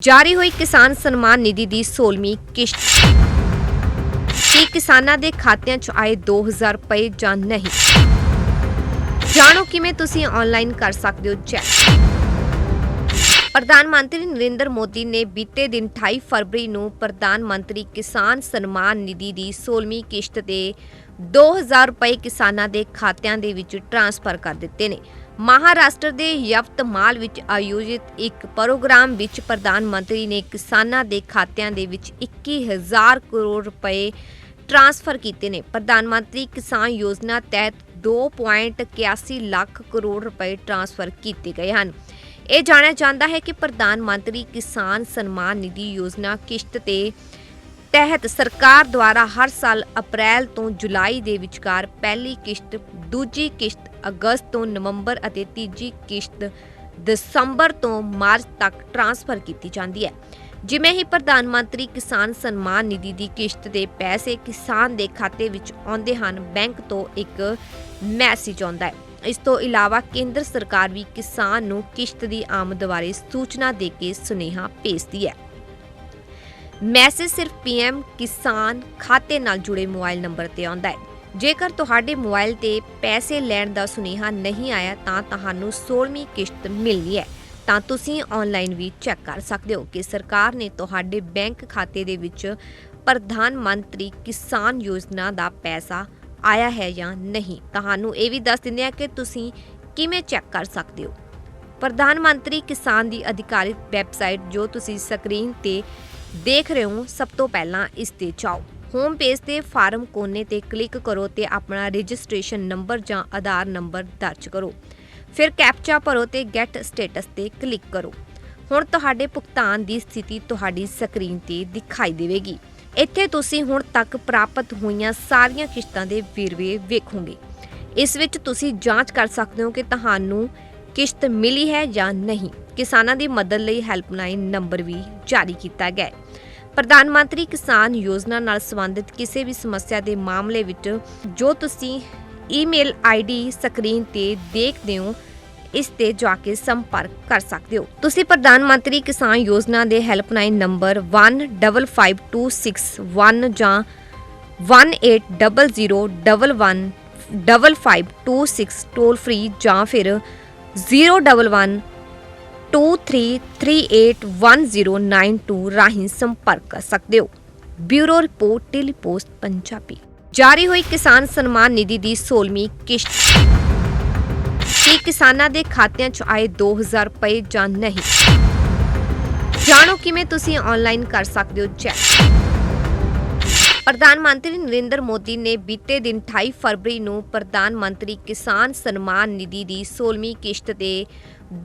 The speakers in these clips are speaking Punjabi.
ਜਾਰੀ ਹੋਈ ਕਿਸਾਨ ਸਨਮਾਨ ਨਿਧੀ ਦੀ 16ਵੀਂ ਕਿਸ਼ਤ। ਕੀ ਕਿਸਾਨਾਂ ਦੇ ਖਾਤਿਆਂ 'ਚ ਆਏ 2000 ਰੁਪਏ ਜਾਂ ਨਹੀਂ? ਜਾਣੋ ਕਿਵੇਂ ਤੁਸੀਂ ਆਨਲਾਈਨ ਕਰ ਸਕਦੇ ਹੋ ਚੈੱਕ ਪ੍ਰਧਾਨ ਮੰਤਰੀ ਨਰਿੰਦਰ ਮੋਦੀ ਨੇ ਬੀਤੇ ਦਿਨ 28 ਫਰਵਰੀ ਨੂੰ ਪ੍ਰਧਾਨ ਮੰਤਰੀ ਕਿਸਾਨ ਸਨਮਾਨ ਨਿਧੀ ਦੀ 16ਵੀਂ ਕਿਸ਼ਤ ਦੇ 2000 ਰੁਪਏ ਕਿਸਾਨਾਂ ਦੇ ਖਾਤਿਆਂ ਦੇ ਵਿੱਚ ਟ੍ਰਾਂਸਫਰ ਕਰ ਦਿੱਤੇ ਨੇ। ਮਹਾਰਾਸ਼ਟਰ ਦੇ ਯਵਤਮਾਲ ਵਿੱਚ ਆਯੋਜਿਤ ਇੱਕ ਪ੍ਰੋਗਰਾਮ ਵਿੱਚ ਪ੍ਰਧਾਨ ਮੰਤਰੀ ਨੇ ਕਿਸਾਨਾਂ ਦੇ ਖਾਤਿਆਂ ਦੇ ਵਿੱਚ 21000 ਕਰੋੜ ਰੁਪਏ ਟ੍ਰਾਂਸਫਰ ਕੀਤੇ ਨੇ। ਪ੍ਰਧਾਨ ਮੰਤਰੀ ਕਿਸਾਨ ਯੋਜਨਾ ਤਹਿਤ 2.81 ਲੱਖ ਕਰੋੜ ਰੁਪਏ ਟ੍ਰਾਂਸਫਰ ਕੀਤੇ ਗਏ ਹਨ। ਇਹ ਜਾਣਿਆ ਜਾਂਦਾ ਹੈ ਕਿ ਪ੍ਰਧਾਨ ਮੰਤਰੀ ਕਿਸਾਨ ਸਨਮਾਨ ਨਿਧੀ ਯੋਜਨਾ ਕਿਸ਼ਤ ਤੇ ਤਹਿਤ ਸਰਕਾਰ ਦੁਆਰਾ ਹਰ ਸਾਲ ਅਪ੍ਰੈਲ ਤੋਂ ਜੁਲਾਈ ਦੇ ਵਿਚਕਾਰ ਪਹਿਲੀ ਕਿਸ਼ਤ, ਦੂਜੀ ਕਿਸ਼ਤ ਅਗਸਤ ਤੋਂ ਨਵੰਬਰ ਅਤੇ ਤੀਜੀ ਕਿਸ਼ਤ ਦਸੰਬਰ ਤੋਂ ਮਾਰਚ ਤੱਕ ਟ੍ਰਾਂਸਫਰ ਕੀਤੀ ਜਾਂਦੀ ਹੈ। ਜਿਵੇਂ ਹੀ ਪ੍ਰਧਾਨ ਮੰਤਰੀ ਕਿਸਾਨ ਸਨਮਾਨ ਨਿਧੀ ਦੀ ਕਿਸ਼ਤ ਦੇ ਪੈਸੇ ਕਿਸਾਨ ਦੇ ਖਾਤੇ ਵਿੱਚ ਆਉਂਦੇ ਹਨ, ਬੈਂਕ ਤੋਂ ਇੱਕ ਮੈਸੇਜ ਆਉਂਦਾ ਹੈ। ਇਸ ਤੋਂ ਇਲਾਵਾ ਕੇਂਦਰ ਸਰਕਾਰ ਵੀ ਕਿਸਾਨ ਨੂੰ ਕਿਸ਼ਤ ਦੀ ਆਮਦ ਬਾਰੇ ਸੂਚਨਾ ਦੇ ਕੇ ਸੁਨੇਹਾ ਭੇਜਦੀ ਹੈ। ਮੈਸੇਜ ਸਿਰਫ ਪੀਐਮ ਕਿਸਾਨ ਖਾਤੇ ਨਾਲ ਜੁੜੇ ਮੋਬਾਈਲ ਨੰਬਰ ਤੇ ਆਉਂਦਾ ਹੈ। ਜੇਕਰ ਤੁਹਾਡੇ ਮੋਬਾਈਲ ਤੇ ਪੈਸੇ ਲੈਣ ਦਾ ਸੁਨੇਹਾ ਨਹੀਂ ਆਇਆ, ਤਾਂ ਤੁਹਾਨੂੰ 16ਵੀਂ ਕਿਸ਼ਤ ਮਿਲਣੀ ਹੈ। ਤਾਂ ਤੁਸੀਂ ਆਨਲਾਈਨ ਵੀ ਚੈੱਕ ਕਰ ਸਕਦੇ ਹੋ ਕਿ ਸਰਕਾਰ ਨੇ ਤੁਹਾਡੇ ਬੈਂਕ ਖਾਤੇ ਦੇ ਵਿੱਚ ਪ੍ਰਧਾਨ ਮੰਤਰੀ ਕਿਸਾਨ ਯੋਜਨਾ ਦਾ ਪੈਸਾ ਆਇਆ ਹੈ ਜਾਂ ਨਹੀਂ। ਤੁਹਾਨੂੰ ਇਹ ਵੀ ਦੱਸ ਦਿੰਦੇ ਆ ਕਿ ਤੁਸੀਂ ਕਿਵੇਂ ਚੈੱਕ ਕਰ ਸਕਦੇ ਹੋ। ਪ੍ਰਧਾਨ ਮੰਤਰੀ ਕਿਸਾਨ ਦੀ ਅਧਿਕਾਰਿਤ ਵੈਬਸਾਈਟ ਜੋ ਤੁਸੀਂ ਸਕਰੀਨ ਤੇ ਦੇਖ ਰਹੇ ਹੋ ਸਭ ਤੋਂ ਪਹਿਲਾਂ ਇਸ ਤੇ ਜਾਓ। ਹੋਮ ਪੇਜ ਤੇ ਫਾਰਮ ਕੋਨੇ ਤੇ ਕਲਿੱਕ ਕਰੋ ਤੇ ਆਪਣਾ ਰਜਿਸਟ੍ਰੇਸ਼ਨ ਨੰਬਰ ਜਾਂ ਆਧਾਰ ਨੰਬਰ ਦਰਜ ਕਰੋ। ਫਿਰ ਕੈਪਚਾ ਭਰੋ ਤੇ ਗੈਟ ਸਟੇਟਸ ਤੇ ਕਲਿੱਕ ਕਰੋ। ਹੁਣ ਤੁਹਾਡੇ ਭੁਗਤਾਨ ਦੀ ਸਥਿਤੀ ਤੁਹਾਡੀ ਸਕਰੀਨ ਤੇ ਦਿਖਾਈ ਦੇਵੇਗੀ। ਇੱਥੇ ਤੁਸੀਂ ਹੁਣ ਤੱਕ ਪ੍ਰਾਪਤ ਹੋਈਆਂ ਸਾਰੀਆਂ ਕਿਸ਼ਤਾਂ ਦੇ ਵੇਰਵੇ ਵੇਖੋਗੇ। ਇਸ ਵਿੱਚ ਤੁਸੀਂ ਜਾਂਚ ਕਰ ਸਕਦੇ ਹੋ ਕਿ ਤੁਹਾਨੂੰ ਕਿਸ਼ਤ ਮਿਲੀ ਹੈ ਜਾਂ ਨਹੀਂ? ਕਿਸਾਨਾਂ ਦੀ ਮਦਦ ਲਈ ਹੈਲਪਲਾਈਨ ਨੰਬਰ ਵੀ ਜਾਰੀ ਕੀਤਾ ਗਿਆ ਪ੍ਰਧਾਨ ਮੰਤਰੀ ਕਿਸਾਨ ਯੋਜਨਾ ਨਾਲ ਸੰਬੰਧਿਤ ਕਿਸੇ ਵੀ ਸਮੱਸਿਆ ਦੇ ਮਾਮਲੇ ਵਿੱਚ ਜੋ ਤੁਸੀਂ ਈਮੇਲ ਆਈਡੀ ਸਕਰੀਨ ਤੇ ਦੇਖਦੇ ਹੋ, ਇਸ ਤੇ ਜਾ ਕੇ ਸੰਪਰਕ ਕਰ ਸਕਦੇ ਹੋ। ਤੁਸੀਂ ਪ੍ਰਧਾਨ ਮੰਤਰੀ ਕਿਸਾਨ ਯੋਜਨਾ ਦੇ ਹੈਲਪਲਾਈਨ ਨੰਬਰ 155261 ਜਾਂ 1800115526 ਟੋਲ ਫ੍ਰੀ ਜਾਂ ਫਿਰ 011 23381092 ਰਾਹੀਂ ਸੰਪਰਕ ਕਰ ਸਕਦੇ ਹੋ। Bureau report tele post, Punjabi. ਜਾਰੀ ਹੋਈ ਕਿਸਾਨ ਸਨਮਾਨ ਨਿਧੀ ਦੀ 16ਵੀਂ ਕਿਸ਼ਤ। ਕੀ ਕਿਸਾਨਾਂ ਦੇ ਖਾਤਿਆਂ 'ਚ ਆਏ 2000 ਰੁਪਏ ਜਾਂ ਨਹੀਂ? ਜਾਣੋ ਕਿਵੇਂ ਤੁਸੀਂ ਆਨਲਾਈਨ ਕਰ ਸਕਦੇ ਹੋ ਚੈੱਕ ਪ੍ਰਧਾਨ ਮੰਤਰੀ ਨਰਿੰਦਰ ਮੋਦੀ ਨੇ ਬੀਤੇ ਦਿਨ 28 ਫਰਵਰੀ ਨੂੰ ਪ੍ਰਧਾਨ ਮੰਤਰੀ ਕਿਸਾਨ ਸਨਮਾਨ ਨਿਧੀ ਦੀ 16ਵੀਂ ਕਿਸ਼ਤ ਦੇ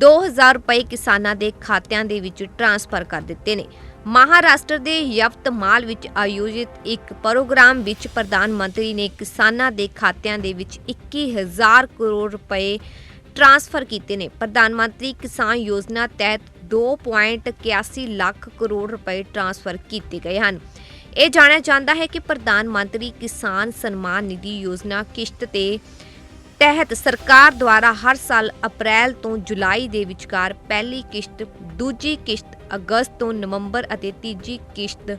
2000 ਰੁਪਏ ਕਿਸਾਨਾਂ ਦੇ ਖਾਤਿਆਂ ਦੇ ਵਿੱਚ ਟ੍ਰਾਂਸਫਰ ਕਰ ਦਿੱਤੇ ਨੇ। ਮਹਾਰਾਸ਼ਟਰ ਦੇ ਯਵਤਮਾਲ ਵਿੱਚ ਆਯੋਜਿਤ ਇੱਕ ਪ੍ਰੋਗਰਾਮ ਵਿੱਚ ਪ੍ਰਧਾਨ ਮੰਤਰੀ ਨੇ ਕਿਸਾਨਾਂ ਦੇ ਖਾਤਿਆਂ ਦੇ ਵਿੱਚ 21000 ਕਰੋੜ ਰੁਪਏ ਟ੍ਰਾਂਸਫਰ ਕੀਤੇ ਨੇ। ਪ੍ਰਧਾਨ ਮੰਤਰੀ ਕਿਸਾਨ ਯੋਜਨਾ ਤਹਿਤ 2.81 ਲੱਖ ਕਰੋੜ ਰੁਪਏ ਟ੍ਰਾਂਸਫਰ ਕੀਤੇ ਗਏ ਹਨ। ਇਹ ਜਾਣਿਆ ਜਾਂਦਾ ਹੈ ਕਿ ਪ੍ਰਧਾਨ ਮੰਤਰੀ ਕਿਸਾਨ ਸਨਮਾਨ ਨਿਧੀ ਯੋਜਨਾ ਕਿਸ਼ਤ ਤੇ ਤਹਿਤ ਸਰਕਾਰ ਦੁਆਰਾ ਹਰ ਸਾਲ ਅਪ੍ਰੈਲ ਤੋਂ ਜੁਲਾਈ ਦੇ ਵਿਚਕਾਰ ਪਹਿਲੀ ਕਿਸ਼ਤ, ਦੂਜੀ ਕਿਸ਼ਤ ਅਗਸਤ ਤੋਂ ਨਵੰਬਰ ਅਤੇ ਤੀਜੀ ਕਿਸ਼ਤ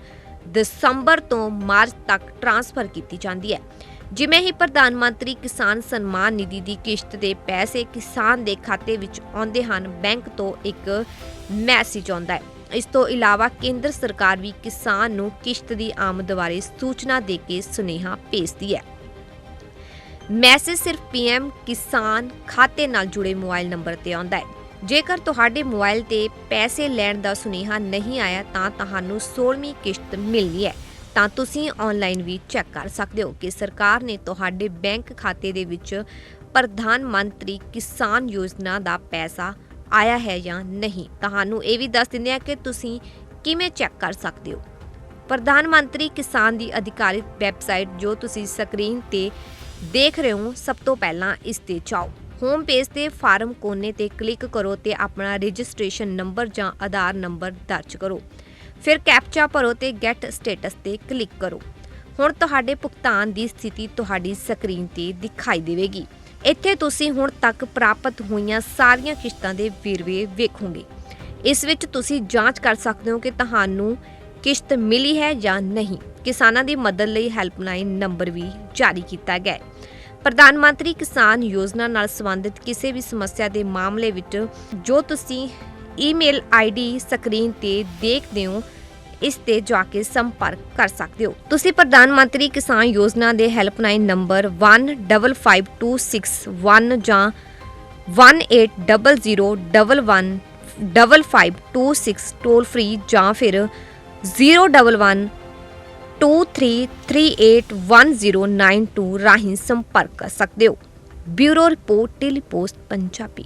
ਦਸੰਬਰ ਤੋਂ ਮਾਰਚ ਤੱਕ ਟ੍ਰਾਂਸਫਰ ਕੀਤੀ ਜਾਂਦੀ ਹੈ। ਜਿਵੇਂ ਹੀ ਪ੍ਰਧਾਨ ਮੰਤਰੀ ਕਿਸਾਨ ਸਨਮਾਨ ਨਿਧੀ ਦੀ ਕਿਸ਼ਤ ਦੇ ਪੈਸੇ ਕਿਸਾਨ ਦੇ ਖਾਤੇ ਵਿੱਚ ਆਉਂਦੇ ਹਨ, ਬੈਂਕ ਤੋਂ ਇੱਕ ਮੈਸੇਜ ਆਉਂਦਾ ਹੈ। ਇਸ ਤੋਂ ਇਲਾਵਾ ਕੇਂਦਰ ਸਰਕਾਰ ਵੀ ਕਿਸਾਨ ਨੂੰ ਕਿਸ਼ਤ ਦੀ ਆਮਦ ਬਾਰੇ ਸੂਚਨਾ ਦੇ ਕੇ ਸੁਨੇਹਾ ਭੇਜਦੀ ਹੈ। ਮੈਸੇਜ ਸਿਰਫ ਪੀਐਮ ਕਿਸਾਨ ਖਾਤੇ ਨਾਲ ਜੁੜੇ ਮੋਬਾਈਲ ਨੰਬਰ ਤੇ ਆਉਂਦਾ ਹੈ। ਜੇਕਰ ਤੁਹਾਡੇ ਮੋਬਾਈਲ ਤੇ ਪੈਸੇ ਲੈਣ ਦਾ ਸੁਨੇਹਾ ਨਹੀਂ ਆਇਆ ਤਾਂ ਤੁਹਾਨੂੰ 16ਵੀਂ ਕਿਸ਼ਤ ਮਿਲਣੀ ਹੈ। ਤਾਂ ਤੁਸੀਂ ਆਨਲਾਈਨ ਵੀ ਚੈੱਕ ਕਰ ਸਕਦੇ ਹੋ ਕਿ ਸਰਕਾਰ ਨੇ ਤੁਹਾਡੇ ਬੈਂਕ ਖਾਤੇ ਦੇ ਵਿੱਚ ਪ੍ਰਧਾਨ ਮੰਤਰੀ ਕਿਸਾਨ ਯੋਜਨਾ ਦਾ ਪੈਸਾ ਆਇਆ ਹੈ ਜਾਂ ਨਹੀਂ? ਤੁਹਾਨੂੰ ਇਹ ਵੀ ਦੱਸ ਦਿੰਦੇ ਆ ਕਿ ਤੁਸੀਂ ਕਿਵੇਂ ਚੈੱਕ ਕਰ ਸਕਦੇ ਹੋ। ਪ੍ਰਧਾਨ ਮੰਤਰੀ ਕਿਸਾਨ ਦੀ ਅਧਿਕਾਰਿਤ ਵੈਬਸਾਈਟ ਜੋ ਤੁਸੀਂ ਸਕਰੀਨ ਤੇ ਦੇਖ ਰਹੇ ਹੋ, ਸਭ ਤੋਂ ਪਹਿਲਾਂ ਇਸ ਤੇ ਜਾਓ। ਹੋਮ ਪੇਜ ਤੇ ਫਾਰਮ ਕੋਨੇ ਤੇ ਕਲਿੱਕ ਕਰੋ ਤੇ ਆਪਣਾ ਰਜਿਸਟ੍ਰੇਸ਼ਨ ਨੰਬਰ ਜਾਂ ਆਧਾਰ ਨੰਬਰ ਦਰਜ ਕਰੋ। ਫਿਰ ਕੈਪਚਾ ਭਰੋ ਤੇ ਗੈਟ ਸਟੇਟਸ ਤੇ ਕਲਿੱਕ ਕਰੋ। ਹੁਣ ਤੁਹਾਡੇ ਭੁਗਤਾਨ ਦੀ ਸਥਿਤੀ ਤੁਹਾਡੀ ਸਕਰੀਨ ਤੇ ਦਿਖਾਈ ਦੇਵੇਗੀ। ਇੱਥੇ ਤੁਸੀਂ ਹੁਣ ਤੱਕ ਪ੍ਰਾਪਤ ਹੋਈਆਂ ਸਾਰੀਆਂ ਕਿਸ਼ਤਾਂ ਦੇ ਵੇਰਵੇ ਵੇਖੋਗੇ। ਇਸ ਵਿੱਚ ਤੁਸੀਂ ਜਾਂਚ ਕਰ ਸਕਦੇ ਹੋ ਕਿ ਤੁਹਾਨੂੰ ਕਿਸ਼ਤ ਮਿਲੀ ਹੈ ਜਾਂ ਨਹੀਂ। ਕਿਸਾਨਾਂ ਦੀ ਮਦਦ ਲਈ ਹੈਲਪਲਾਈਨ ਨੰਬਰ ਵੀ ਜਾਰੀ ਕੀਤਾ ਗਿਆ ਹੈ। ਪ੍ਰਧਾਨ ਮੰਤਰੀ ਕਿਸਾਨ ਯੋਜਨਾ ਨਾਲ ਸੰਬੰਧਿਤ ਕਿਸੇ ਵੀ ਸਮੱਸਿਆ ਦੇ ਮਾਮਲੇ ਵਿੱਚ ਜੋ ਤੁਸੀਂ ਈਮੇਲ ਆਈਡੀ ਸਕਰੀਨ ਤੇ ਦੇਖਦੇ ਹੋ ਇਸ ਤੇ ਜਾ ਕੇ ਸੰਪਰਕ ਕਰ ਸਕਦੇ ਹੋ। ਤੁਸੀਂ ਪ੍ਰਧਾਨ ਮੰਤਰੀ ਕਿਸਾਨ ਯੋਜਨਾ ਦੇ ਹੈਲਪਲਾਈਨ ਨੰਬਰ 155261 ਜਾਂ 1800115526 ਟੋਲ ਫ੍ਰੀ ਜਾਂ ਫਿਰ 011 23381092 ਰਾਹੀਂ ਸੰਪਰਕ ਕਰ ਸਕਦੇ ਹੋ। Bureau report tele post Punjabi